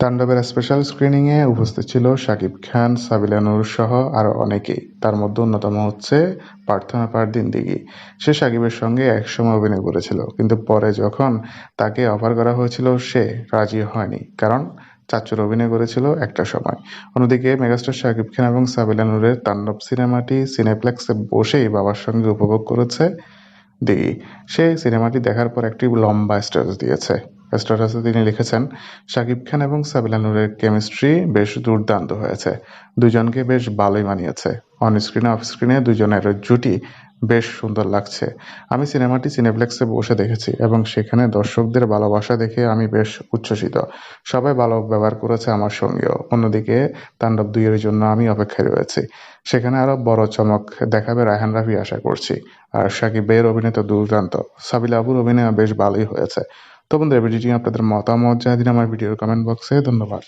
তাণ্ডবের স্পেশাল স্ক্রিনিংয়ে উপস্থিত ছিল শাকিব খান, সাবিলা নূর সহ আরও অনেকেই। তার মধ্যে অন্যতম হচ্ছে প্রার্থনা পারদিন দিঘি। সে শাকিবের সঙ্গে একসময় অভিনয় করেছিল, কিন্তু পরে যখন তাকে অফার করা হয়েছিল সে রাজি হয়নি, কারণ চাচ্চুর অভিনয় করেছিল একটা সময়। অন্যদিকে মেগাস্টার শাকিব খান এবং সাবিলা নূরের তাণ্ডব সিনেমাটি সিনেপ্লেক্সে বসেই বাবার সঙ্গে উপভোগ করেছে দিঘি। সে সিনেমাটি দেখার পর একটি লম্বা স্ট্যাটাস দিয়েছে। স্ট্যাটাসে তিনি লিখেছেন, শাকিব খান এবং সাবিলা নূরের কেমিস্ট্রি বেশ দুর্দান্ত হয়েছে। দুজনকে বেশ ভালোই মানিয়েছে। অন স্ক্রিনে অফ স্ক্রিনে দুজনের জুটি বেশ সুন্দর লাগছে। আমি সিনেমাটি সিনেপ্লেক্সে বসে দেখেছি এবং সেখানে দর্শকদের ভালোবাসা দেখে আমি বেশ উচ্ছ্বসিত। সবাই ভালো ব্যবহার করেছে আমার সঙ্গেও। অন্যদিকে তাণ্ডব দুইয়ের জন্য আমি অপেক্ষায় রয়েছি। সেখানে আরও বড় চমক দেখাবে রায়হান রাফি আশা করছি। আর শাকিব ভাইয়ের অভিনয় দুর্দান্ত। সাবিলা আবুর অভিনয় বেশ ভালোই হয়েছে। তো বন্ধুরা ভিডিওটি আপনাদের মতামত জানিয়ে দিন আমার ভিডিওর কমেন্ট বক্সে ধন্যবাদ।